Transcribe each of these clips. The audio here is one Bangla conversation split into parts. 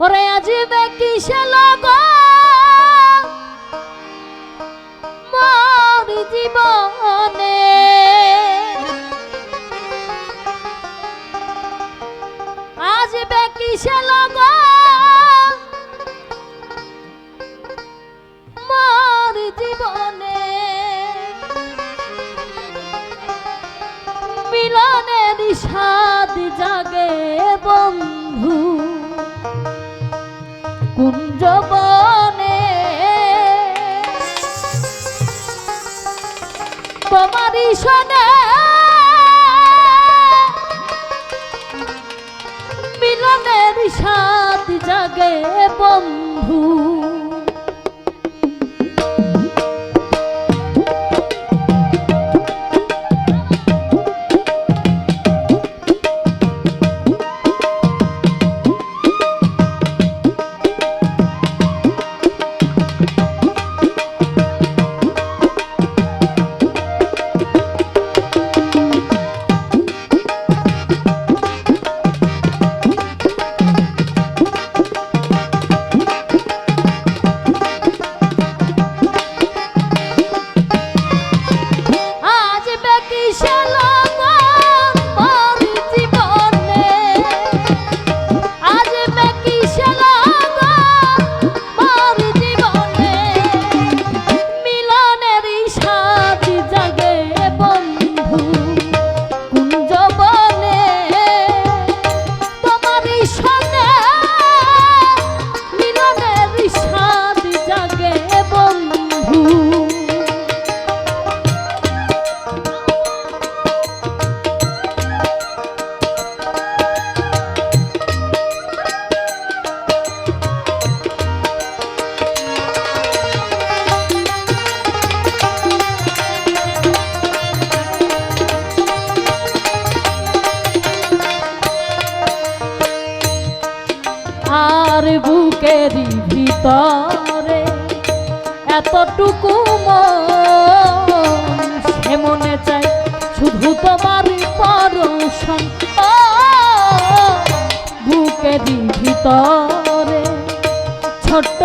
ওরে আজি আজ কিসে লগন তোমারই সনে মিলনের সাথ জাগে বন্ধু। বুকেরই ভিতরে এতটুকু সে মনে চাই শুধু তোমার পরশন। ভিতরে ছোট্ট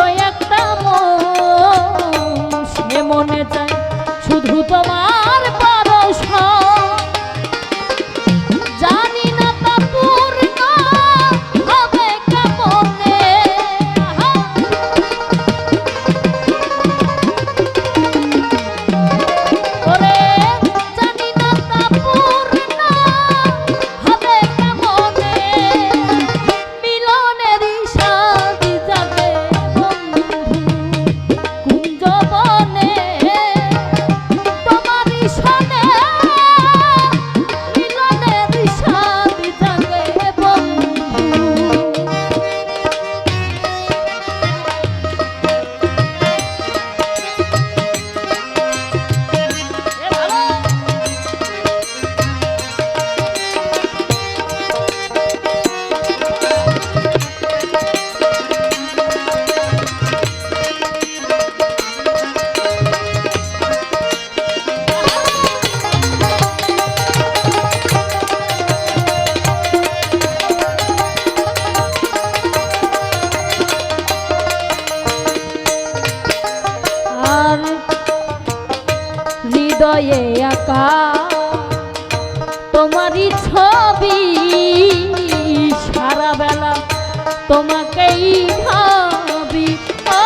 তোমাকেই ভাবি। ও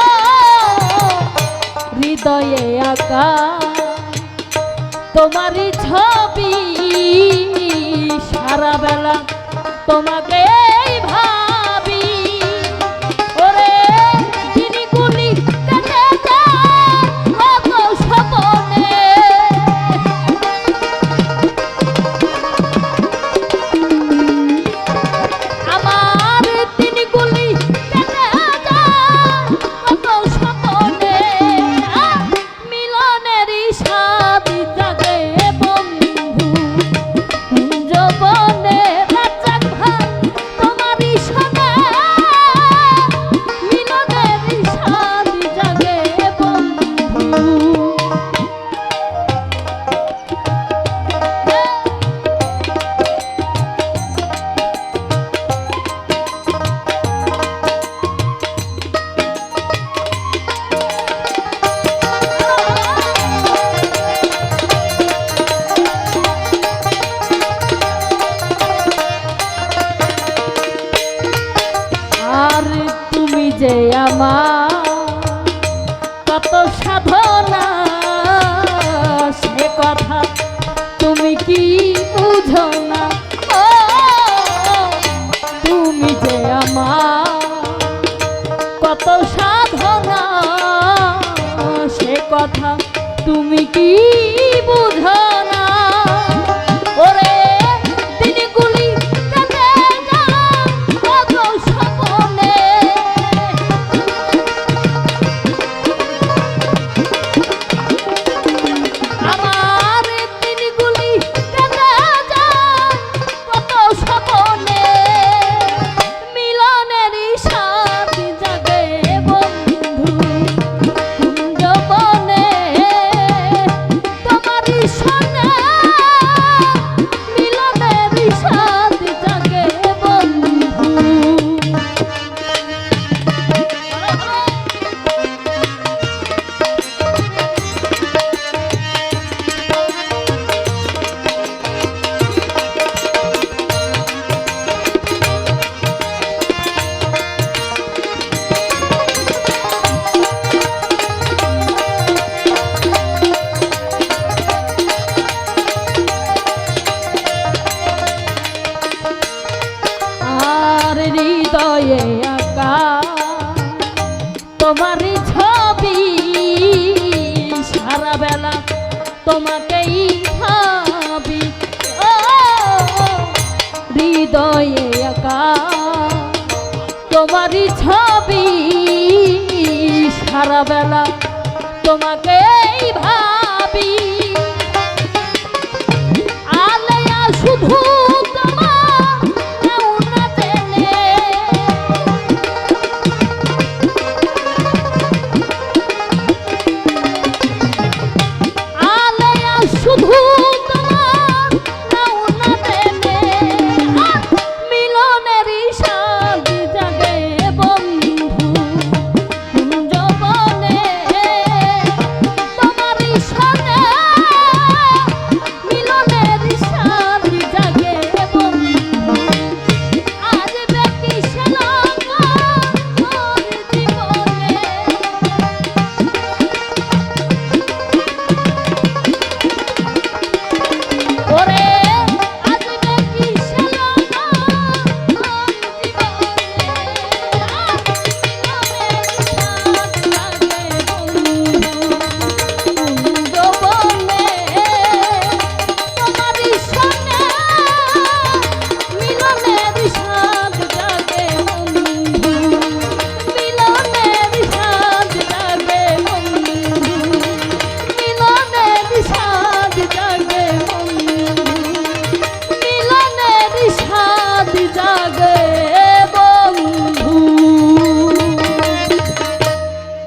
হৃদয়ে আঁকা। তোমারই ছবি সারা বেলা তোমাকে তুমি কি বোঝা? হৃদয়ে আঁকা। তোমার ছবি সারা বেলা তোমাকেই ভাবি। ও, হৃদয়ে আঁকা। তোমার ছবি সারা বেলা তোমাকে